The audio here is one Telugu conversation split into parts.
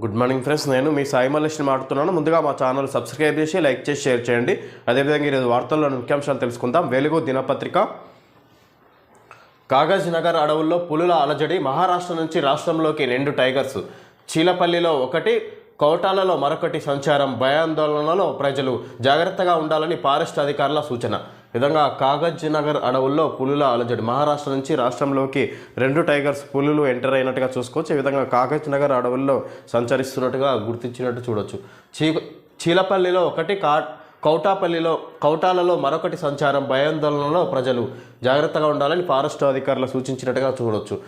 గుడ్ మార్నింగ్ ఫ్రెండ్స్ నేను మీ సాయి మల్లేష్ని మాట్లాడుతున్నాను. ముందుగా మా ఛానల్ సబ్స్క్రైబ్ చేసి లైక్ చేసి షేర్ చేయండి. అదేవిధంగా ఈరోజు వార్తల్లోని ముఖ్యాంశాలు తెలుసుకుందాం. వెలుగు దినపత్రిక. కాగజ్ నగర్ అడవుల్లో పులుల అలజడి మహారాష్ట్ర నుంచి రాష్ట్రంలోకి రెండు టైగర్స్. చీలపల్లిలో ఒకటి కోటాలలో మరొకటి సంచారం. భయాందోళనలో ప్రజలు జాగ్రత్తగా ఉండాలని ఫారెస్ట్ అధికారుల సూచన. విధంగా కాగజ్ నగర్ అడవుల్లో పులుల అలజడి. మహారాష్ట్ర నుంచి రాష్ట్రంలోకి రెండు టైగర్స్ పులులు ఎంటర్ అయినట్టుగా చూసుకోవచ్చు. ఈ విధంగా కాగజ్ నగర్ అడవుల్లో సంచరిస్తున్నట్టుగా గుర్తించినట్టు చూడొచ్చు. చీ చీలపల్లిలో ఒకటి కా కౌటాపల్లిలో కౌటాలలో మరొకటి సంచారం. భయాందోళనలో ప్రజలు జాగ్రత్తగా ఉండాలని ఫారెస్ట్ అధికారులు సూచించినట్టుగా చూడొచ్చు.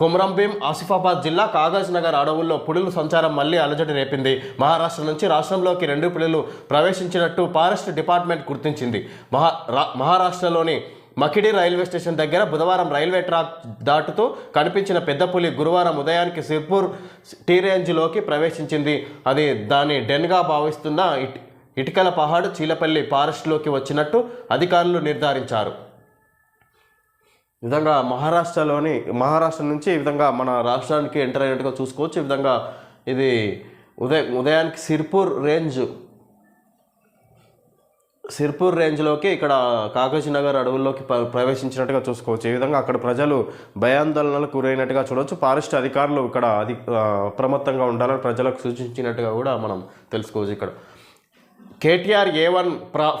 కొమరంభీం ఆసిఫాబాద్ జిల్లా కాగజ్ నగర్ అడవుల్లో పులుల సంచారం మళ్ళీ అలజడి రేపింది. మహారాష్ట్ర నుంచి రాష్ట్రంలోకి రెండు పులులు ప్రవేశించినట్టు ఫారెస్ట్ డిపార్ట్మెంట్ గుర్తించింది. మహా రా- మహారాష్ట్రలోని మకిడి రైల్వే స్టేషన్ దగ్గర బుధవారం రైల్వే ట్రాక్ దాటుతూ కనిపించిన పెద్ద పులి గురువారం ఉదయానికి సిర్పూర్ టీ రేంజ్లోకి ప్రవేశించింది. అది దాని డెన్గా భావిస్తున్న ఇట్ ఇటుకల పహాడు చీలపల్లి ఫారెస్ట్లోకి వచ్చినట్టు అధికారులు నిర్ధారించారు. విధంగా మహారాష్ట్రలోని మహారాష్ట్ర నుంచి ఈ విధంగా మన రాష్ట్రానికి ఎంటర్ అయినట్టుగా చూసుకోవచ్చు. ఈ విధంగా ఇది ఉదయ ఉదయానికి సిర్పూర్ రేంజ్ సిర్పూర్ రేంజ్లోకి ఇక్కడ కాగజ్ నగర్ అడవుల్లోకి ప్ర- ప్రవేశించినట్టుగా చూసుకోవచ్చు. ఈ విధంగా అక్కడ ప్రజలు భయాందోళనలకు గురైనట్టుగా చూడవచ్చు. ఫారెస్ట్ అధికారులు ఇక్కడ అధి అప్రమత్తంగా ఉండాలని ప్రజలకు సూచించినట్టుగా కూడా మనం తెలుసుకోవచ్చు ఇక్కడ. కేటీఆర్ ఏ వన్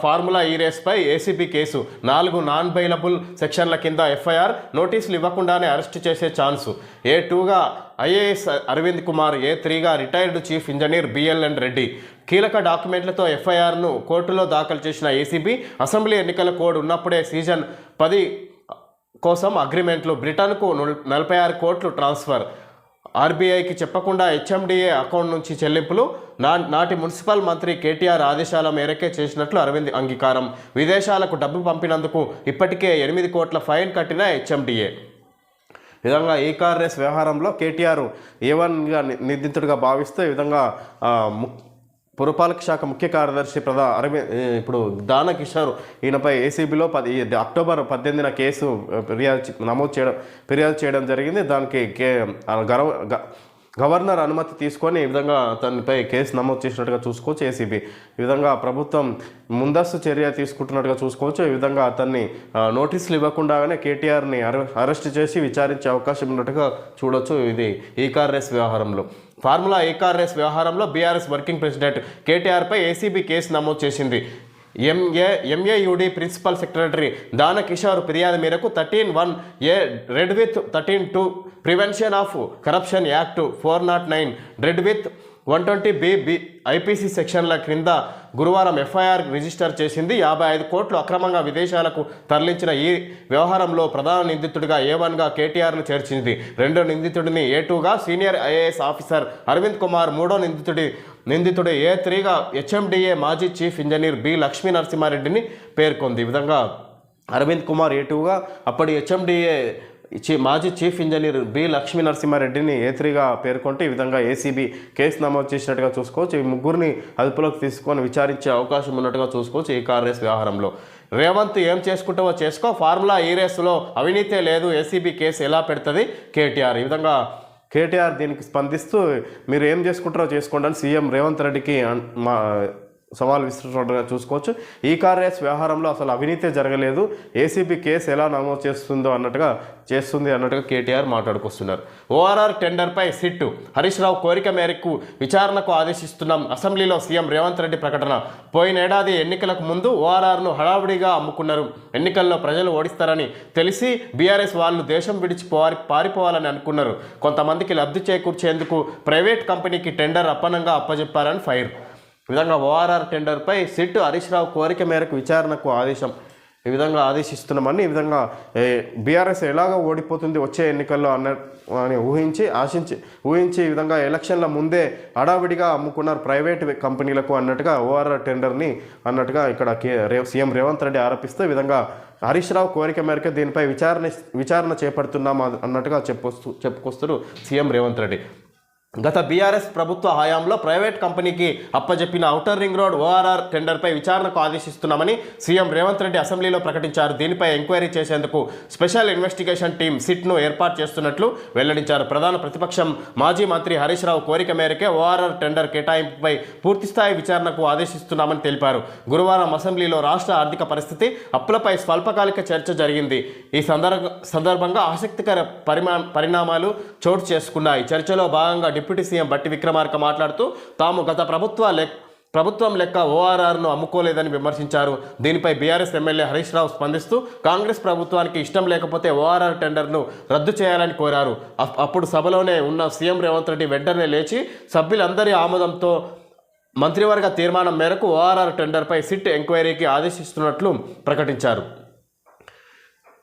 ఫార్ములా ఈ రేస్పై ఏసీబీ కేసు. నాలుగు నాన్ బెయిలబుల్ సెక్షన్ల కింద ఎఫ్ఐఆర్ నోటీసులు ఇవ్వకుండానే అరెస్ట్ చేసే ఛాన్సు. ఏ టూగా IAS Arvind Kumar A త్రీగా retired chief engineer BLN Reddy. కీలక డాక్యుమెంట్లతో ఎఫ్ఐఆర్ను కోర్టులో దాఖలు చేసిన ఏసీబీ అసెంబ్లీ ఎన్నికల కోడ్ ఉన్నప్పుడే సీజన్ పది కోసం అగ్రిమెంట్లు బ్రిటన్కు నలభై ఆరు కోట్లు ట్రాన్స్ఫర్. ఆర్బీఐకి చెప్పకుండా హెచ్ఎండిఏ అకౌంట్ నుంచి చెల్లింపులు నా నాటి మున్సిపల్ మంత్రి కేటీఆర్ ఆదేశాల మేరకే చేసినట్లు అరవింద్ అంగీకారం. విదేశాలకు డబ్బు పంపినందుకు ఇప్పటికే ఎనిమిది కోట్ల ఫైన్ కట్టిన హెచ్ఎండిఏ. విధంగా ఈ కార్ రేస్ వ్యవహారంలో కేటీఆర్ ఏ వన్గా నిందితుడిగా భావిస్తూ ఈ విధంగా పురపాలక శాఖ ముఖ్య కార్యదర్శి ప్రధా అరవింద్ ఇప్పుడు దాన కిషోర్ ఈయనపై ఏసీబీలో పది అక్టోబర్ పద్దెనిమిదిన కేసు ఫిర్యాదు నమోదు చేయడం ఫిర్యాదు చేయడం జరిగింది. దానికి కే గర్వ గ- గవర్నర్ అనుమతి తీసుకొని ఈ విధంగా అతనిపై కేసు నమోదు చేసినట్టుగా చూసుకోవచ్చు ఏసీబీ. ఈ విధంగా ప్రభుత్వం ముందస్తు చర్య తీసుకుంటున్నట్టుగా చూసుకోవచ్చు. ఈ విధంగా అతన్ని నోటీసులు ఇవ్వకుండానే కేటీఆర్ని అరెస్ట్ చేసి విచారించే అవకాశం ఉన్నట్టుగా చూడొచ్చు ఇది ఈ కార్ రేస్ వ్యవహారంలో. ఫార్ములా ఏ కార్ రేస్ వ్యవహారంలో బీఆర్ఎస్ వర్కింగ్ ప్రెసిడెంట్ కేటీఆర్పై ఏసీబీ కేసు నమోదు చేసింది. ఎంఏ ఎంఏయుడి ప్రిన్సిపల్ సెక్రటరీ దాన కిషోర్ ఫిర్యాదు మేరకు thirteen one A read with thirteen two prevention of corruption act four naught nine read with one twenty B B IPC సెక్షన్ల క్రింద గురువారం ఎఫ్ఐఆర్ రిజిస్టర్ చేసింది. యాభై ఐదు కోట్లు అక్రమంగా విదేశాలకు తరలించిన ఈ వ్యవహారంలో ప్రధాన నిందితుడిగా ఏ వన్గా కేటీఆర్ను చేర్చింది. రెండో నిందితుడిని ఏ టూగా senior IAS officer Arvind Kumar మూడో నిందితుడి నిందితుడు ఏ త్రీగా హెచ్ఎండిఏ మాజీ చీఫ్ ఇంజనీర్ బి లక్ష్మీ నరసింహారెడ్డిని పేర్కొంది. ఈ విధంగా అరవింద్ కుమార్ ఏ టూగా అప్పటి హెచ్ఎండిఏ మాజీ చీఫ్ ఇంజనీర్ బి లక్ష్మీ నరసింహారెడ్డిని ఏత్రిగా పేర్కొంటే ఈ విధంగా ఏసీబీ కేసు నమోదు చేసినట్టుగా చూసుకోవచ్చు. ఈ ముగ్గురిని అదుపులోకి తీసుకొని విచారించే అవకాశం ఉన్నట్టుగా చూసుకోవచ్చు ఈ కార్ రేస్ వ్యవహారంలో. రేవంత్ ఏం చేసుకుంటావో చేసుకో. ఫార్ములా ఈ రేసులో అవినీతే లేదు. ఏసీబీ కేసు ఎలా పెడుతుంది? కేటీఆర్. ఈ విధంగా కేటీఆర్ దీనికి స్పందిస్తూ మీరు ఏం చేసుకుంటారో చేసుకోండి అని సీఎం రేవంత్ రెడ్డికి మా సవాల్ విసురుతుండగా చూసుకోవచ్చు. ఈ కార్ రేస్ వ్యవహారంలో అసలు అవినీతి జరగలేదు. ఏసీబీ కేసు ఎలా నమోదు చేస్తుందో అన్నట్టుగా చేస్తుంది అన్నట్టుగా కేటీఆర్ మాట్లాడుకొస్తున్నారు. ఓఆర్ఆర్ టెండర్పై సిట్టు. హరీష్ రావు కోరిక మేరకు విచారణకు ఆదేశిస్తున్నాం. అసెంబ్లీలో సీఎం రేవంత్ రెడ్డి ప్రకటన. పోయినేడాది ఎన్నికలకు ముందు ఓఆర్ఆర్ను హడావుడిగా అమ్ముకున్నారు. ఎన్నికల్లో ప్రజలు ఓడిస్తారని తెలిసి బీఆర్ఎస్ వాళ్ళు దేశం విడిచి పారి పారిపోవాలని అనుకున్నారు. కొంతమందికి లబ్ధి చేకూర్చేందుకు ప్రైవేట్ కంపెనీకి టెండర్ అప్పనంగా అప్పజెప్పారని ఫైర్ విధంగా ఓఆర్ఆర్ టెండర్పై సిట్ హరీష్ రావు కోరిక మేరకు విచారణకు ఆదేశం. ఈ విధంగా ఆదేశిస్తున్నామని ఈ విధంగా బీఆర్ఎస్ ఎలాగ ఓడిపోతుంది వచ్చే ఎన్నికల్లో అన్న అని ఊహించి ఆశించి ఊహించి ఈ విధంగా ఎలక్షన్ల ముందే హడావిడిగా అమ్ముకున్నారు ప్రైవేట్ కంపెనీలకు అన్నట్టుగా ఓఆర్ఆర్ టెండర్ని అన్నట్టుగా ఇక్కడ కే రే సీఎం రేవంత్ రెడ్డి ఆరోపిస్తూ ఈ విధంగా హరీష్ రావు కోరిక మేరకు దీనిపై విచారణ విచారణ చేపడుతున్నాం అన్నట్టుగా చెప్పొస్తూ చెప్పుకొస్తారు సీఎం రేవంత్ రెడ్డి. గత బీఆర్ఎస్ ప్రభుత్వ హయాంలో ప్రైవేట్ కంపెనీకి అప్పజెప్పిన ఔటర్ రింగ్ రోడ్ ఓఆర్ఆర్ టెండర్పై విచారణకు ఆదేశిస్తున్నామని సీఎం రేవంత్ రెడ్డి అసెంబ్లీలో ప్రకటించారు. దీనిపై ఎంక్వైరీ చేసేందుకు స్పెషల్ ఇన్వెస్టిగేషన్ టీం సిట్ను ఏర్పాటు చేస్తున్నట్లు వెల్లడించారు. ప్రధాన ప్రతిపక్షం మాజీ మంత్రి హరీష్ రావు కోరిక మేరకే ఓఆర్ఆర్ టెండర్ కేటాయింపుపై పూర్తిస్థాయి విచారణకు ఆదేశిస్తున్నామని తెలిపారు. గురువారం అసెంబ్లీలో రాష్ట్ర ఆర్థిక పరిస్థితి అప్పులపై స్వల్పకాలిక చర్చ జరిగింది. ఈ సందర్భ సందర్భంగా ఆసక్తికర పరిమా పరిణామాలు చోటు చేసుకున్నాయి. చర్చలో భాగంగా డిప్యూటీ సీఎం బట్టి విక్రమార్క మాట్లాడుతూ తాము గత ప్రభుత్వ లెక్ ప్రభుత్వం లెక్క ఓఆర్ఆర్ను అమ్ముకోలేదని విమర్శించారు. దీనిపై బీఆర్ఎస్ ఎమ్మెల్యే హరీష్ రావు స్పందిస్తూ కాంగ్రెస్ ప్రభుత్వానికి ఇష్టం లేకపోతే ఓఆర్ఆర్ టెండర్ను రద్దు చేయాలని కోరారు. అప్- అప్పుడు సభలోనే ఉన్న సీఎం రేవంత్ రెడ్డి వెంటనే లేచి సభ్యులందరి ఆమోదంతో మంత్రివర్గ తీర్మానం మేరకు ఓఆర్ఆర్ టెండర్పై సిట్ ఎంక్వైరీకి ఆదేశిస్తున్నట్లు ప్రకటించారు.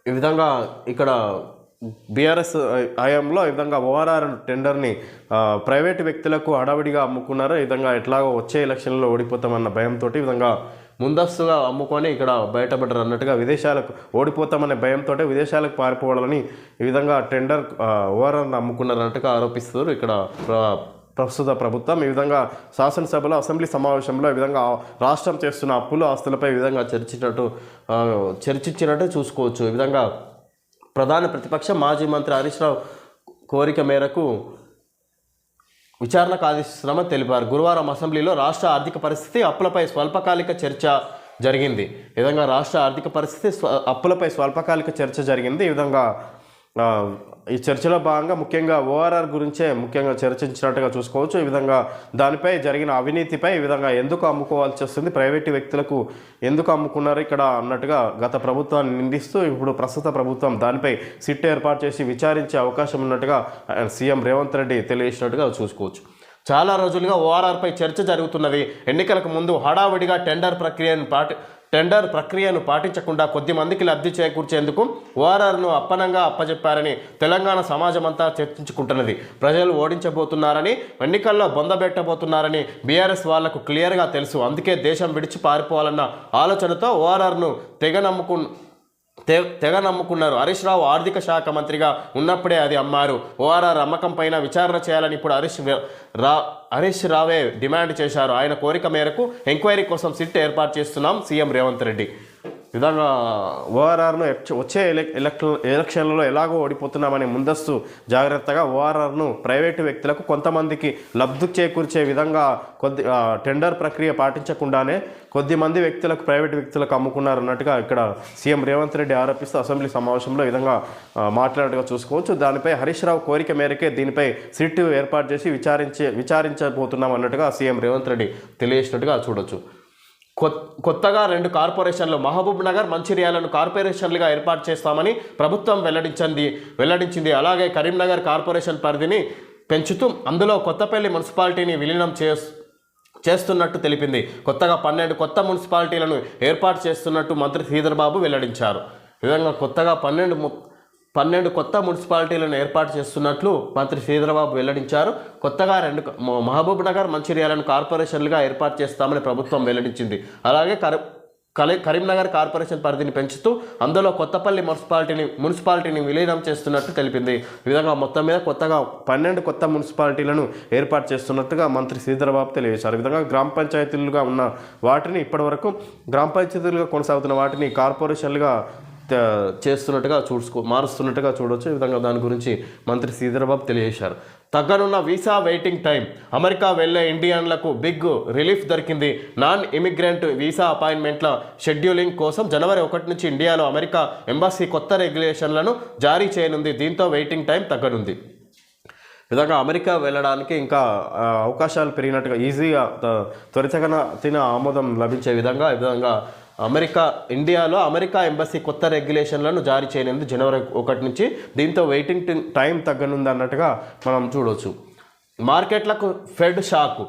ఈ విధంగా ఇక్కడ బీఆర్ఎస్ హయాంలో ఈ విధంగా ఓఆర్ఆర్ టెండర్ని ప్రైవేటు వ్యక్తులకు హడావిడిగా అమ్ముకున్నారు? ఈ విధంగా ఎట్లాగో వచ్చే ఎలక్షన్లో ఓడిపోతామన్న భయంతో ఈ విధంగా ముందస్తుగా అమ్ముకొని ఇక్కడ బయటపడ్డారు అన్నట్టుగా విదేశాలకు ఓడిపోతామనే భయంతో విదేశాలకు పారిపోవాలని ఈ విధంగా టెండర్ ఓఆర్ఆర్ని అమ్ముకున్నారు అన్నట్టుగా ఆరోపిస్తారు ఇక్కడ ప్ర- ప్రస్తుత ప్రభుత్వం. ఈ విధంగా శాసనసభలో అసెంబ్లీ సమావేశంలో ఈ విధంగా రాష్ట్రం చేస్తున్న అప్పులు ఆస్తులపై ఈ విధంగా చర్చించినట్టు చర్చించినట్టు చూసుకోవచ్చు. ఈ విధంగా ప్రధాన ప్రతిపక్ష మాజీ మంత్రి హరీష్ రావు కోరిక మేరకు విచారణకు ఆదేశిస్తున్నామని తెలిపారు. గురువారం అసెంబ్లీలో రాష్ట్ర ఆర్థిక పరిస్థితి అప్పులపై స్వల్పకాలిక చర్చ జరిగింది. ఈ విధంగా రాష్ట్ర ఆర్థిక పరిస్థితి స్వ అప్పులపై స్వల్పకాలిక చర్చ జరిగింది. ఈ విధంగా ఈ చర్చలో భాగంగా ముఖ్యంగా ఓఆర్ఆర్ గురించే ముఖ్యంగా చర్చించినట్టుగా చూసుకోవచ్చు. ఈ విధంగా దానిపై జరిగిన అవినీతిపై ఈ విధంగా ఎందుకు అమ్ముకోవాల్సి వస్తుంది? ప్రైవేటు వ్యక్తులకు ఎందుకు అమ్ముకున్నారు ఇక్కడ అన్నట్టుగా గత ప్రభుత్వాన్ని నిందిస్తూ ఇప్పుడు ప్రస్తుత ప్రభుత్వం దానిపై సిట్ ఏర్పాటు చేసి విచారించే అవకాశం ఉన్నట్టుగా సీఎం రేవంత్ రెడ్డి తెలియజేసినట్టుగా చూసుకోవచ్చు. చాలా రోజులుగా ఓఆర్ఆర్పై చర్చ జరుగుతున్నది. ఎన్నికలకు ముందు హడావిడిగా టెండర్ ప్రక్రియను పాటి టెండర్ ప్రక్రియను పాటించకుండా కొద్ది మందికి లబ్ధి చేకూర్చేందుకు ఓఆర్ఆర్ను అప్పనంగా అప్పజెప్పారని తెలంగాణ సమాజమంతా చర్చించుకుంటున్నది. ప్రజలు ఓడించబోతున్నారని ఎన్నికల్లో బొందబెట్టబోతున్నారని బీఆర్ఎస్ వాళ్ళకు క్లియర్గా తెలుసు. అందుకే దేశం విడిచి పారిపోవాలన్న ఆలోచనతో ఓఆర్ఆర్ను తెగ నమ్ముకు తెగ నమ్ముకున్నారు. హరీష్ రావు ఆర్థిక శాఖ మంత్రిగా ఉన్నప్పుడే అది అమ్మారు. ఓఆర్ఆర్ అమ్మకం పైన విచారణ చేయాలని ఇప్పుడు హరీష్ రా హరీష్ రావే డిమాండ్ చేశారు. ఆయన కోరిక మేరకు ఎంక్వైరీ కోసం సిట్ ఏర్పాటు చేస్తున్నాం సీఎం రేవంత్ రెడ్డి. విధంగా ఓఆర్ఆర్ను వచ్చే ఎలక్ ఎలక్షన్ ఎలక్షన్లలో ఎలాగో ఓడిపోతున్నామని ముందస్తు జాగ్రత్తగా ఓఆర్ఆర్ను ప్రైవేటు వ్యక్తులకు కొంతమందికి లబ్ధి చేకూర్చే విధంగా కొద్ది టెండర్ ప్రక్రియ పాటించకుండానే కొద్దిమంది వ్యక్తులకు ప్రైవేట్ వ్యక్తులకు అమ్ముకున్నారు అన్నట్టుగా ఇక్కడ సీఎం రేవంత్ రెడ్డి ఆరోపిస్తూ అసెంబ్లీ సమావేశంలో ఈ విధంగా ఆ, చూసుకోవచ్చు. దానిపై హరీష్ రావు కోరిక మేరకే దీనిపై సిట్ ఏర్పాటు చేసి విచారించే విచారించబోతున్నాం అన్నట్టుగా సీఎం రేవంత్ రెడ్డి తెలియజేసినట్టుగా చూడొచ్చు. కొత్తగా రెండు కార్పొరేషన్లు మహబూబ్ నగర్ మంచిర్యాలను కార్పొరేషన్లుగా ఏర్పాటు చేస్తామని ప్రభుత్వం వెల్లడించింది. వెల్లడించింది. అలాగే కరీంనగర్ కార్పొరేషన్ పరిధిని పెంచుతూ అందులో కొత్తపల్లి మున్సిపాలిటీని విలీనం చేస్ చేస్తున్నట్టు తెలిపింది. కొత్తగా పన్నెండు కొత్త మున్సిపాలిటీలను ఏర్పాటు చేస్తున్నట్టు మంత్రి శ్రీధర్ బాబు వెల్లడించారు. విధంగా కొత్తగా పన్నెండు పన్నెండు కొత్త మున్సిపాలిటీలను ఏర్పాటు చేస్తున్నట్లు మంత్రి శ్రీధరబాబు వెల్లడించారు. కొత్తగా రెండు మహబూబ్ నగర్ మంచిర్యాలను కార్పొరేషన్లుగా ఏర్పాటు చేస్తామని ప్రభుత్వం వెల్లడించింది. అలాగే కరీ కలి కరీంనగర్ కార్పొరేషన్ పరిధిని పెంచుతూ అందులో కొత్తపల్లి మున్సిపాలిటీని మున్సిపాలిటీని విలీనం చేస్తున్నట్టు తెలిపింది. ఈ విధంగా మొత్తం మీద కొత్తగా పన్నెండు కొత్త మున్సిపాలిటీలను ఏర్పాటు చేస్తున్నట్టుగా మంత్రి శ్రీధరబాబు తెలియజేశారు. ఈ విధంగా గ్రామ పంచాయతీలుగా ఉన్న వాటిని ఇప్పటివరకు గ్రామ పంచాయతీలుగా కొనసాగుతున్న వాటిని కార్పొరేషన్లుగా చేస్తున్నట్టుగా చూసుకో మారుస్తున్నట్టుగా చూడొచ్చు. ఈ విధంగా దాని గురించి మంత్రి శ్రీధరబాబు తెలియజేశారు. తగ్గనున్న వీసా వెయిటింగ్ టైం. అమెరికా వెళ్ళే ఇండియన్లకు బిగ్ రిలీఫ్ దొరికింది. నాన్ ఇమిగ్రెంట్ వీసా అపాయింట్మెంట్ల షెడ్యూలింగ్ కోసం జనవరి ఒకటి నుంచి ఇండియాలో అమెరికా ఎంబాసీ కొత్త రెగ్యులేషన్లను జారీ చేయనుంది. దీంతో వెయిటింగ్ టైం తగ్గనుంది. ఈ విధంగా అమెరికా వెళ్ళడానికి ఇంకా అవకాశాలు పెరిగినట్టుగా ఈజీగా త- త్వరితగతిన ఆమోదం లభించే విధంగా ఈ విధంగా అమెరికా ఇండియాలో అమెరికా ఎంబసీ కొత్త రెగ్యులేషన్లను జారీ చేయనుంది జనవరి ఒకటి నుంచి దీంతో వెయిటింగ్ టైం తగ్గనుంది అన్నట్టుగా మనం చూడవచ్చు మార్కెట్లకు fed shock.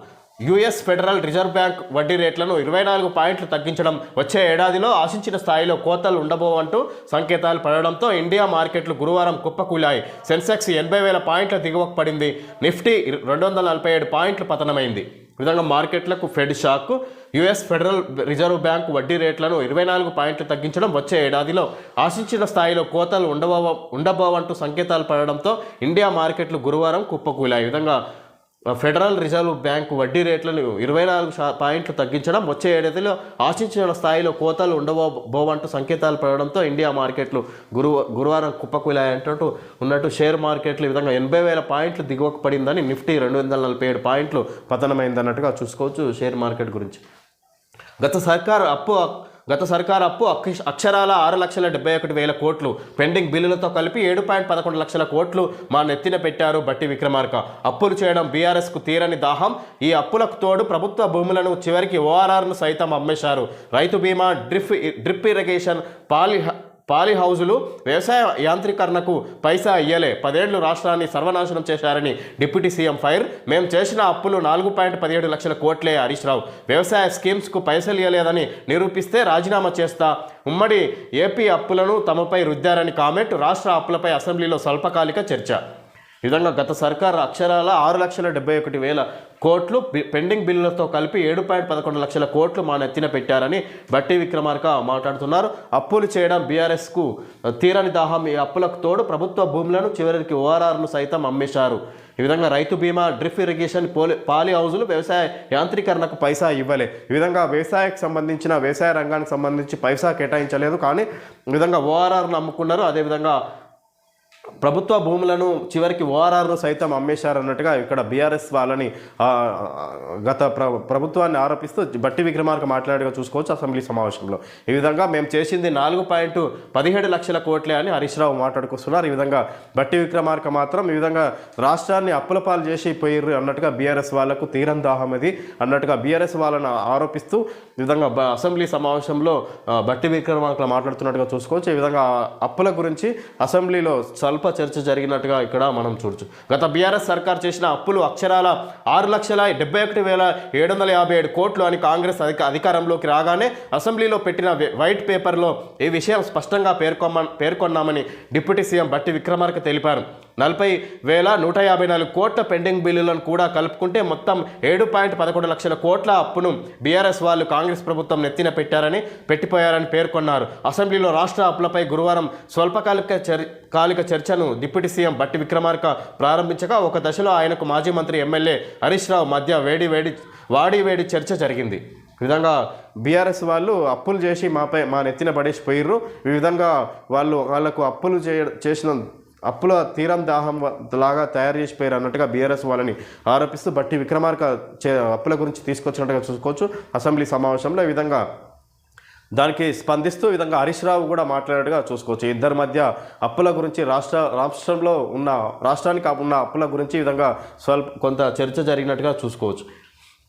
US federal reserve bank వడ్డీ రేట్లను ఇరవై నాలుగు పాయింట్లు తగ్గించడం వచ్చే ఏడాదిలో ఆశించిన స్థాయిలో కోతలు ఉండబోవంటూ సంకేతాలు పడడంతో ఇండియా మార్కెట్లు గురువారం కుప్పకూలాయి. సెన్సెక్స్ ఎనభై వేల పాయింట్ల దిగువకు పడింది. నిఫ్టీ రెండు వందల నలభై ఏడు పాయింట్లు పతనమైంది. విధంగా మార్కెట్లకు fed shock US federal reserve bank వడ్డీ రేట్లను ఇరవై నాలుగు పాయింట్లు తగ్గించడం వచ్చే ఏడాదిలో ఆశించిన స్థాయిలో కోతలు ఉండబో ఉండబోవంటూ సంకేతాలు పడడంతో ఇండియా మార్కెట్లు గురువారం కుప్పకూలాయి. ఈ విధంగా ఫెడరల్ రిజర్వ్ బ్యాంకు వడ్డీ రేట్లను ఇరవై నాలుగు శా పాయింట్లు తగ్గించడం వచ్చే ఏడాదిలో ఆశించిన స్థాయిలో కోతలు ఉండబోవంటూ సంకేతాలు పడడంతో ఇండియా మార్కెట్లు గురు గురువారం కుప్పకూలాయంటూ ఉన్నట్టు షేర్ మార్కెట్లు ఈ విధంగా ఎనభై వేల పాయింట్లు దిగువకు పడిందని నిఫ్టీ రెండు వందల నలభై ఏడు పాయింట్లు పతనమైందన్నట్టుగా చూసుకోవచ్చు షేర్ మార్కెట్ గురించి. గత సర్కారు అప్పు గత సర్కార్ అప్పు అక్షరాల ఆరు లక్షల డెబ్బై ఒకటి వేల కోట్లు. పెండింగ్ బిల్లులతో కలిపి ఏడు పాయింట్ పదకొండు లక్షల కోట్లు మా నెత్తిన పెట్టారు బట్టి విక్రమార్క. అప్పులు చేయడం బీఆర్ఎస్కు తీరని దాహం ఈ అప్పులకు తోడు ప్రభుత్వ భూములను చివరికి ఓఆర్ఆర్ను సైతం అమ్మేశారు. Rythu Bima drip drip irrigation poly poly హౌజులు వ్యవసాయ యాంత్రీకరణకు పైసా ఇయ్యలే. పదేళ్ళు రాష్ట్రాన్ని సర్వనాశనం చేశారని డిప్యూటీ సీఎం ఫైర్. మేము చేసిన అప్పులు నాలుగు పాయింట్ పదిహేడు లక్షల కోట్లే హరీష్ రావు. వ్యవసాయ స్కీమ్స్కు పైసలు ఇవ్వలేదని నిరూపిస్తే రాజీనామా చేస్తా. ఉమ్మడి ఏపీ అప్పులను తమపై రుద్దారని కామెంట్ రాష్ట్ర అప్పులపై అసెంబ్లీలో స్వల్పకాలిక చర్చ. ఈ విధంగా గత సర్కార్ అక్షరాల ఆరు లక్షల డెబ్బై ఒకటి వేల కోట్లు పెండింగ్ బిల్లులతో కలిపి ఏడు పాయింట్ పదకొండు లక్షల కోట్లు మా నెత్తిన పెట్టారని బట్టి విక్రమార్క మాట్లాడుతున్నారు. అప్పులు చేయడం బీఆర్ఎస్కు తీరని దాహం. ఈ అప్పులకు తోడు ప్రభుత్వ భూములను చివరికి ఓఆర్ఆర్ను సైతం అమ్మేశారు. ఈ విధంగా రైతు బీమా డ్రిప్ ఇరిగేషన్ పోలి పాలి హౌజులు వ్యవసాయ యాంత్రీకరణకు పైసా ఇవ్వలే. ఈ విధంగా వ్యవసాయకు సంబంధించిన వ్యవసాయ రంగానికి సంబంధించి పైసా కేటాయించలేదు. కానీ ఈ విధంగా ఓఆర్ఆర్ను అమ్ముకున్నారు. అదేవిధంగా ప్రభుత్వ భూములను చివరికి ఓఆర్ఆర్ను సైతం అమ్మేశారన్నట్టుగా ఇక్కడ బీఆర్ఎస్ వాళ్ళని గత ప్ర ప్రభుత్వాన్ని ఆరోపిస్తూ బట్టి విక్రమార్క మాట్లాడగా చూసుకోవచ్చు అసెంబ్లీ సమావేశంలో. ఈ విధంగా మేము చేసింది నాలుగు పాయింట్ పదిహేడు లక్షల కోట్లే అని హరీష్ రావు మాట్లాడుకొస్తున్నారు. ఈ విధంగా బట్టి విక్రమార్క మాత్రం ఈ విధంగా రాష్ట్రాన్ని అప్పుల పాలు చేసి పోయిర్రు అన్నట్టుగా బీఆర్ఎస్ వాళ్ళకు తీరం దాహం ఇది అన్నట్టుగా బీఆర్ఎస్ వాళ్ళని ఆరోపిస్తూ ఈ విధంగా అసెంబ్లీ సమావేశంలో బట్టి విక్రమార్క మాట్లాడుతున్నట్టుగా చూసుకోవచ్చు. ఈ విధంగా అప్పుల గురించి అసెంబ్లీలో స్వల్ప చర్చ జరిగినట్టుగా ఇక్కడ మనం చూడొచ్చు. గత బీఆర్ఎస్ సర్కార్ చేసిన అప్పులు అక్షరాల ఆరు లక్షల డెబ్బై ఒకటి వేల ఏడు వందల యాభై ఏడు కోట్లు అని కాంగ్రెస్ అధిక అధికారంలోకి రాగానే అసెంబ్లీలో పెట్టిన వైట్ పేపర్లో ఈ విషయం స్పష్టంగా పేర్కొమ్మ పేర్కొన్నామని డిప్యూటీ సీఎం బట్టి విక్రమార్క తెలిపారు. నలభై వేల నూట యాభై నాలుగు కోట్ల పెండింగ్ బిల్లులను కూడా కలుపుకుంటే మొత్తం ఏడు పాయింట్ పదకొండు లక్షల కోట్ల అప్పును బీఆర్ఎస్ వాళ్ళు కాంగ్రెస్ ప్రభుత్వం నెత్తిన పెట్టారని పెట్టిపోయారని పేర్కొన్నారు. అసెంబ్లీలో రాష్ట్ర అప్పులపై గురువారం స్వల్పకాలిక చర్ కాలిక చర్చను డిప్యూటీ సీఎం బట్టి విక్రమార్క ప్రారంభించగా ఒక దశలో ఆయనకు మాజీ మంత్రి ఎమ్మెల్యే హరీష్ రావు మధ్య వేడి వేడి వాడి వేడి చర్చ జరిగింది. ఈ విధంగా బీఆర్ఎస్ వాళ్ళు అప్పులు చేసి మాపై మా నెత్తిన పడేసి పోయిర్రు. ఈ విధంగా వాళ్ళు వాళ్ళకు అప్పులు చేసిన అప్పుల తీరం దాహం లాగా తయారు చేసిపోయారు అన్నట్టుగా బీఆర్ఎస్ వాళ్ళని ఆరోపిస్తూ బట్టి విక్రమార్క చే అప్పుల గురించి తీసుకొచ్చినట్టుగా చూసుకోవచ్చు. అసెంబ్లీ సమావేశంలో ఈ విధంగా దానికి స్పందిస్తూ విధంగా హరీష్ రావు కూడా మాట్లాడేట్టుగా చూసుకోవచ్చు. ఇద్దరి మధ్య అప్పుల గురించి రాష్ట్ర రాష్ట్రంలో ఉన్న రాష్ట్రానికి ఉన్న అప్పుల గురించి ఈ విధంగా స్వల్ప కొంత చర్చ జరిగినట్టుగా చూసుకోవచ్చు.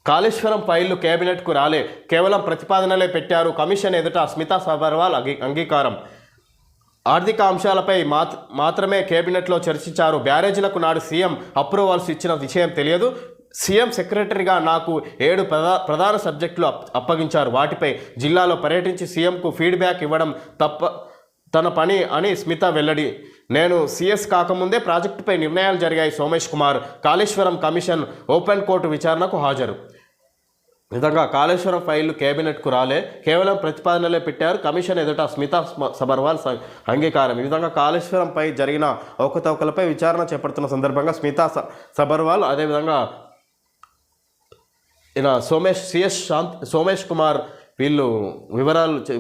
కాళేశ్వరం ఫైళ్ళు కేబినెట్కు రాలే. కేవలం ప్రతిపాదనలే పెట్టారు. కమిషన్ ఎదుట స్మితా సబర్వాల్ అంగీ అంగీకారం. ఆర్థిక అంశాలపై మాత్ మాత్రమే కేబినెట్లో చర్చించారు. బ్యారేజీలకు నాడు సీఎం అప్రూవల్స్ ఇచ్చిన విషయం తెలియదు. సీఎం సెక్రటరీగా నాకు ఏడు ప్రధా ప్రధాన సబ్జెక్టులు అప్- అప్పగించారు. వాటిపై జిల్లాలో పర్యటించి సీఎంకు ఫీడ్బ్యాక్ ఇవ్వడం తప్ప తన పని అని స్మిత వెల్లడి. నేను సీఎస్ కాకముందే ప్రాజెక్టుపై నిర్ణయాలు జరిగాయి Somesh Kumar. Kaleshwaram commission open court విచారణకు హాజరు. నిజంగా విధంగా కాళేశ్వరం ఫైళ్ళు కేబినెట్కు రాలే. కేవలం ప్రతిపాదనలే పెట్టారు. కమిషన్ ఎదుట స్మితా సబర్వాల్ స- అంగీకారం. ఈ విధంగా కాళేశ్వరంపై జరిగిన అవకతవకలపై విచారణ చేపడుతున్న సందర్భంగా స్మితా స- సబర్వాల్ అదేవిధంగా ఈయన సోమేష్ సిఎస్ శాంత్ సోమేష్ కుమార్ వీళ్ళు వివరాలు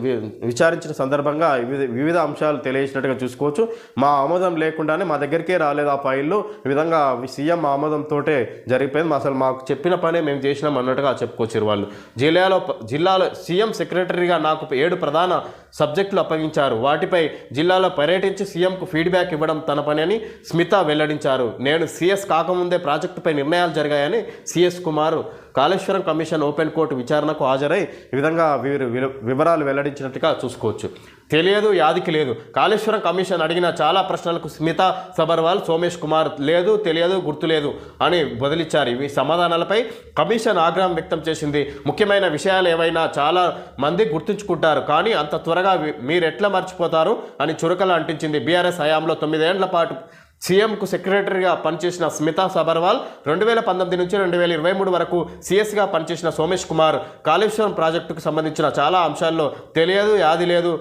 విచారించిన సందర్భంగా వివిధ వివిధ అంశాలు తెలియజేసినట్టుగా చూసుకోవచ్చు. మా ఆమోదం లేకుండానే మా దగ్గరికే రాలేదు ఆ ఫైళ్ళు ఈ విధంగా సీఎం ఆమోదంతోటే జరిగిపోయింది. అసలు మాకు చెప్పిన పనే మేము చేసినాం అన్నట్టుగా చెప్పుకొచ్చారు వాళ్ళు. జిల్లాలో ప- జిల్లాలో సీఎం సెక్రటరీగా నాకు ఏడు ప్రధాన సబ్జెక్టులు అప్పగించారు. వాటిపై జిల్లాలో పర్యటించి సీఎంకు ఫీడ్బ్యాక్ ఇవ్వడం తన పని అని స్మిత వెల్లడించారు. నేను సీఎస్ కాకముందే ప్రాజెక్టుపై నిర్ణయాలు జరిగాయని CS Kumar Kaleshwaram commission open court విచారణకు హాజరై ఈ విధంగా వీరు వివరాలు వెల్లడించినట్టుగా చూసుకోవచ్చు. తెలియదు యాదికి లేదు. కాళేశ్వరం కమిషన్ అడిగిన చాలా ప్రశ్నలకు స్మిత సబర్వాల్ సోమేష్ కుమార్ లేదు తెలియదు గుర్తులేదు అని బదిలిచ్చారు. ఇవి సమాధానాలపై కమిషన్ ఆగ్రహం వ్యక్తం చేసింది. ముఖ్యమైన విషయాలు ఏవైనా చాలా మంది గుర్తుంచుకుంటారు. కానీ అంత త్వరగా మీరెట్లా మర్చిపోతారు అని చురకలు అంటించింది బీఆర్ఎస్ హయాంలో తొమ్మిదేండ్ల పాటు సీఎంకు సెక్రటరీగా పనిచేసిన స్మితా సబర్వాల్ రెండు వేల పంతొమ్మిది నుంచి రెండు వేల ఇరవై మూడు వరకు సీఎస్గా పనిచేసిన సోమేష్ కుమార్ కాళేశ్వరం ప్రాజెక్టుకు సంబంధించిన చాలా అంశాల్లో తెలియదు యాది లేదు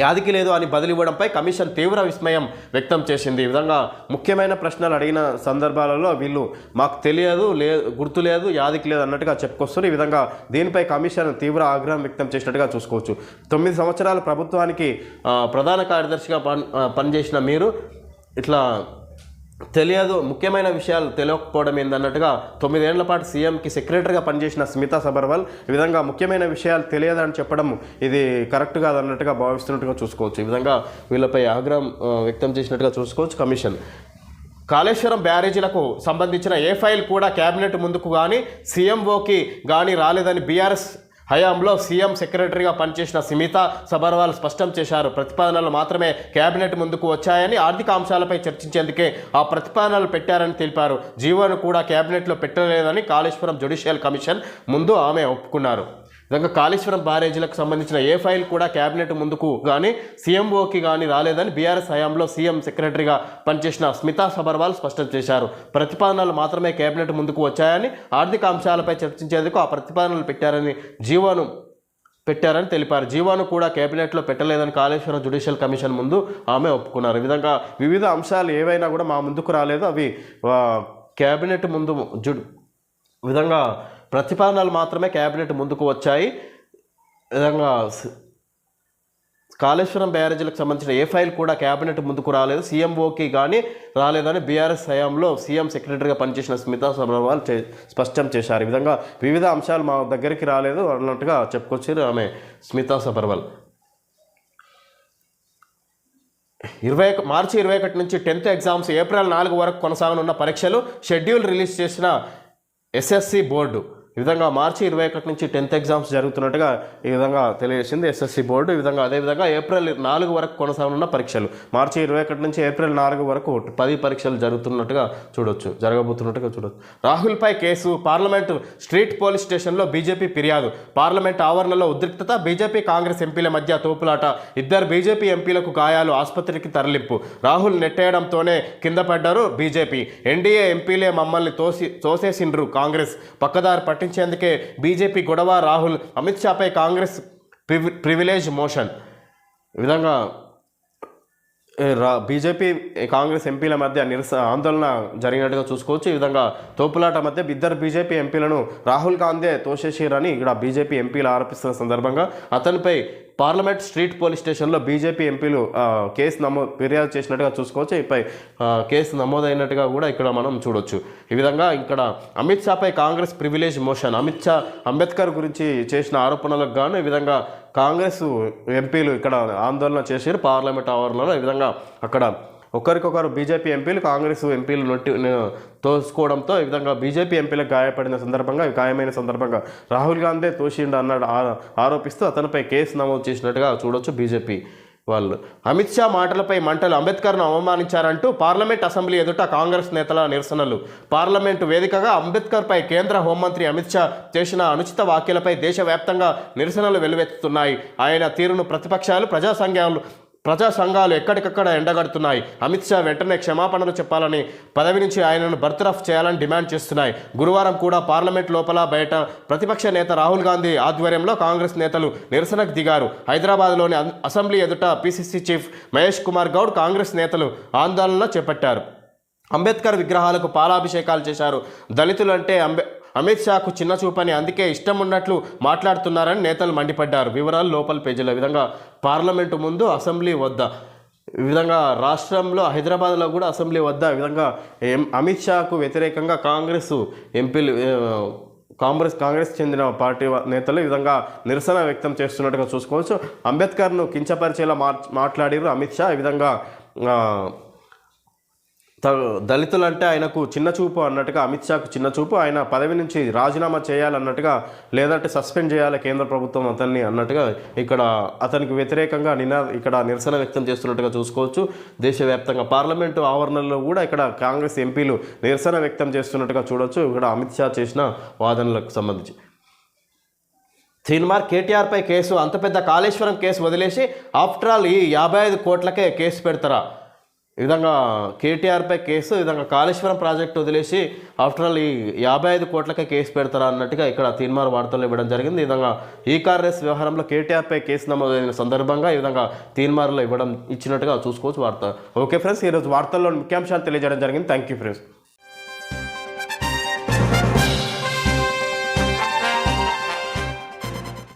యాదికి లేదు అని బదిలివ్వడంపై కమిషన్ తీవ్ర విస్మయం వ్యక్తం చేసింది. ఈ విధంగా ముఖ్యమైన ప్రశ్నలు అడిగిన సందర్భాలలో వీళ్ళు మాకు తెలియదు లే గుర్తు లేదు యాదికి లేదు అన్నట్టుగా చెప్పుకొస్తారు ఈ విధంగా దీనిపై కమిషన్ తీవ్ర ఆగ్రహం వ్యక్తం చేసినట్టుగా చూసుకోవచ్చు. తొమ్మిది సంవత్సరాల ప్రభుత్వానికి ప్రధాన కార్యదర్శిగా పని పనిచేసిన మీరు ఇట్లా తెలియదు ముఖ్యమైన విషయాలు తెలియకపోవడం ఏందన్నట్టుగా తొమ్మిదేళ్ళ పాటు సీఎంకి సెక్రటరీగా పనిచేసిన స్మితా సబర్వాల్ ఈ విధంగా ముఖ్యమైన విషయాలు తెలియదని చెప్పడం ఇది కరెక్ట్ కాదన్నట్టుగా భావిస్తున్నట్టుగా చూసుకోవచ్చు. ఈ విధంగా వీళ్ళపై ఆగ్రహం వ్యక్తం చేసినట్టుగా చూసుకోవచ్చు కమిషన్. కాళేశ్వరం బ్యారేజీలకు సంబంధించిన ఏ ఫైల్ కూడా కేబినెట్ ముందుకు కానీ సీఎంఓకి కానీ రాలేదని బీఆర్ఎస్ హయాంలో సీఎం సెక్రటరీగా పనిచేసిన సిమిత సబర్వాల్ స్పష్టం చేశారు. ప్రతిపాదనలు మాత్రమే కేబినెట్ ముందుకు వచ్చాయని ఆర్థిక అంశాలపై చర్చించేందుకే ఆ ప్రతిపాదనలు పెట్టారని తెలిపారు. జీవోను కూడా కేబినెట్లో పెట్టలేదని కాళేశ్వరం జ్యుడిషియల్ కమిషన్ ముందు ఆమె ఒప్పుకున్నారు. విధంగా కాళేశ్వరం బ్యారేజీలకు సంబంధించిన ఏ ఫైల్ కూడా కేబినెట్ ముందుకు కానీ సీఎంఓకి కానీ రాలేదని బీఆర్ఎస్ హయాంలో సీఎం సెక్రటరీగా పనిచేసిన స్మితా సబర్వాల్ స్పష్టం చేశారు. ప్రతిపాదనలు మాత్రమే కేబినెట్ ముందుకు వచ్చాయని ఆర్థిక అంశాలపై చర్చించేందుకు ఆ ప్రతిపాదనలు పెట్టారని జీవోను పెట్టారని తెలిపారు. జీవాను కూడా కేబినెట్లో పెట్టలేదని కాళేశ్వరం జ్యుడిషియల్ కమిషన్ ముందు ఆమె ఒప్పుకున్నారు. ఈ విధంగా వివిధ అంశాలు ఏవైనా కూడా మా ముందుకు రాలేదు. అవి కేబినెట్ ముందు జు విధంగా ప్రతిపాదనలు మాత్రమే కేబినెట్ ముందుకు వచ్చాయి. విధంగా కాళేశ్వరం బ్యారేజీలకు సంబంధించిన ఏ ఫైల్ కూడా కేబినెట్ ముందుకు రాలేదు. సీఎంఓకి కానీ రాలేదని బీఆర్ఎస్ హయాంలో సీఎం సెక్రటరీగా పనిచేసిన స్మితా సబ్రవాల్ స్పష్టం చేశారు. ఈ విధంగా వివిధ అంశాలు మా దగ్గరికి రాలేదు అన్నట్టుగా చెప్పుకొచ్చారు ఆమె స్మితా సబర్వాల్. ఇరవై మార్చి ఇరవై ఒకటి నుంచి టెన్త్ ఎగ్జామ్స్ ఏప్రిల్ నాలుగు వరకు కొనసాగనున్న పరీక్షలు షెడ్యూల్ రిలీజ్ చేసిన ఎస్ఎస్సి బోర్డు. ఈ విధంగా మార్చి ఇరవై ఒకటి నుంచి టెన్త్ ఎగ్జామ్స్ జరుగుతున్నట్టుగా ఈ విధంగా తెలియజేసింది ఎస్ఎస్సి బోర్డు. ఈ విధంగా అదేవిధంగా ఏప్రిల్ నాలుగు వరకు కొనసాగనున్న పరీక్షలు. మార్చి ఇరవై ఒకటి నుంచి ఏప్రిల్ నాలుగు వరకు పది పరీక్షలు జరుగుతున్నట్టుగా చూడొచ్చు జరగబోతున్నట్టుగా చూడొచ్చు. రాహుల్పై కేసు. పార్లమెంటు స్ట్రీట్ పోలీస్ స్టేషన్లో బీజేపీ ఫిర్యాదు. పార్లమెంట్ ఆవరణలో ఉద్రిక్తత బీజేపీ కాంగ్రెస్ ఎంపీల మధ్య తోపులాట ఇద్దరు బీజేపీ ఎంపీలకు గాయాలు ఆసుపత్రికి తరలింపు. రాహుల్ నెట్టేయడంతోనే కింద పడ్డారు బీజేపీ. ఎన్డీఏ ఎంపీలే మమ్మల్ని తోసి తోసేసిండ్రు కాంగ్రెస్. పక్కదారి పట్టించేందుకే బీజేపీ గొడవ రాహుల్ అమిత్ షాపై కాంగ్రెస్ ప్రివి ప్రివిలేజ్ మోషన్. విధంగా రా బీజేపీ కాంగ్రెస్ ఎంపీల మధ్య నిరస ఆందోళన జరిగినట్టుగా చూసుకోవచ్చు. ఈ విధంగా తోపులాట మధ్య ఇద్దరు బీజేపీ ఎంపీలను రాహుల్ గాంధీ తోసేసిరని ఇక్కడ బీజేపీ ఎంపీలు ఆరోపిస్తున్న సందర్భంగా అతనిపై పార్లమెంట్ స్ట్రీట్ పోలీస్ స్టేషన్లో బీజేపీ ఎంపీలు కేసు నమో ఫిర్యాదు చేసినట్టుగా చూసుకోవచ్చు. ఇపై కేసు నమోదైనట్టుగా కూడా ఇక్కడ మనం చూడొచ్చు. ఈ విధంగా ఇక్కడ అమిత్ షాపై కాంగ్రెస్ ప్రివిలేజ్ మోషన్. అమిత్ షా అంబేద్కర్ గురించి చేసిన ఆరోపణలకు గాను ఈ విధంగా కాంగ్రెస్ ఎంపీలు ఇక్కడ ఆందోళన చేశారు. పార్లమెంట్ ఆవరణలో ఈ విధంగా అక్కడ ఒకరికొకరు బీజేపీ ఎంపీలు కాంగ్రెస్ ఎంపీలు నొట్టి తోసుకోవడంతో ఈ విధంగా బీజేపీ ఎంపీలకు గాయపడిన సందర్భంగా గాయమైన సందర్భంగా రాహుల్ గాంధీ తోషిండు అన్నాడు. ఆ- ఆరోపిస్తూ అతనిపై కేసు నమోదు చేసినట్టుగా చూడొచ్చు బీజేపీ వాళ్ళు. అమిత్ షా మాటలపై మంటలు అంబేద్కర్ను అవమానించారంటూ పార్లమెంట్ అసెంబ్లీ ఎదుట కాంగ్రెస్ నేతల నిరసనలు. పార్లమెంటు వేదికగా అంబేద్కర్పై కేంద్ర హోంమంత్రి అమిత్ షా చేసిన అనుచిత వ్యాఖ్యలపై దేశవ్యాప్తంగా నిరసనలు వెల్లువెత్తుతున్నాయి ఆయన తీరును ప్రతిపక్షాలు ప్రజాసంఘాలు ప్రజా సంఘాలు ఎక్కడికక్కడ ఎండగడుతున్నాయి. అమిత్ షా వెంటనే క్షమాపణలు చెప్పాలని పదవి నుంచి ఆయనను బర్తరఫ్ చేయాలని డిమాండ్ చేస్తున్నాయి. గురువారం కూడా పార్లమెంట్ లోపల బయట ప్రతిపక్ష నేత రాహుల్ గాంధీ ఆధ్వర్యంలో కాంగ్రెస్ నేతలు నిరసనకు దిగారు. హైదరాబాద్లోని అసెంబ్లీ ఎదుట పిసిసి చీఫ్ మహేష్ కుమార్ గౌడ్ కాంగ్రెస్ నేతలు ఆందోళన చేపట్టారు. అంబేద్కర్ విగ్రహాలకు పాలాభిషేకాలు చేశారు. దళితులంటే అంబే అమిత్ షాకు చిన్న చూపని అందుకే ఇష్టం ఉన్నట్లు మాట్లాడుతున్నారని నేతలు మండిపడ్డారు. వివరాలు లోపల పేజీల. విధంగా పార్లమెంటు ముందు అసెంబ్లీ వద్ద ఈ విధంగా రాష్ట్రంలో హైదరాబాద్లో కూడా అసెంబ్లీ వద్ద విధంగా అమిత్ షాకు వ్యతిరేకంగా కాంగ్రెస్ ఎంపీలు కాంగ్రెస్ కాంగ్రెస్ చెందిన పార్టీ నేతలు ఈ విధంగా నిరసన వ్యక్తం చేస్తున్నట్టుగా చూసుకోవచ్చు. అంబేద్కర్ను కించపరిచేలా మార్ మాట్లాడారు అమిత్ షా. ఈ విధంగా దళితులంటే ఆయనకు చిన్న చూపు అన్నట్టుగా అమిత్ షాకు చిన్న చూపు ఆయన పదవి నుంచి రాజీనామా చేయాలన్నట్టుగా లేదంటే సస్పెండ్ చేయాలి కేంద్ర ప్రభుత్వం అతన్ని అన్నట్టుగా ఇక్కడ అతనికి వ్యతిరేకంగా నినా ఇక్కడ నిరసన వ్యక్తం చేస్తున్నట్టుగా చూసుకోవచ్చు. దేశవ్యాప్తంగా పార్లమెంటు ఆవరణలో కూడా ఇక్కడ కాంగ్రెస్ ఎంపీలు నిరసన వ్యక్తం చేస్తున్నట్టుగా చూడొచ్చు. ఇక్కడ అమిత్ షా చేసిన వాదనలకు సంబంధించి. తీన్మార్ కేటీఆర్పై కేసు అంత పెద్ద కాళేశ్వరం కేసు వదిలేసి ఆఫ్టర్ ఆల్ ఈ యాభై ఐదు కోట్లకే కేసు పెడతారా? ఈ విధంగా కేటీఆర్పై కేసు ఈ విధంగా కాళేశ్వరం ప్రాజెక్టు వదిలేసి ఆఫ్టర్ ఆల్ ఈ యాభై ఐదు కోట్లకే కేసు పెడతారా అన్నట్టుగా ఇక్కడ తీన్మార్ వార్తలు ఇవ్వడం జరిగింది. ఈ విధంగా ఈ కాంగ్రెస్ వ్యవహారంలో కేటీఆర్పై కేసు నమోదైన సందర్భంగా ఈ విధంగా తీన్మార్లో ఇవ్వడం ఇచ్చినట్టుగా చూసుకోవచ్చు వార్త. ఓకే ఫ్రెండ్స్ ఈరోజు వార్తల్లో ముఖ్యాంశాలు తెలియజేయడం జరిగింది. Thank you friends.